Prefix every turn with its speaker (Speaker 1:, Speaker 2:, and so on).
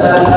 Speaker 1: 따라따라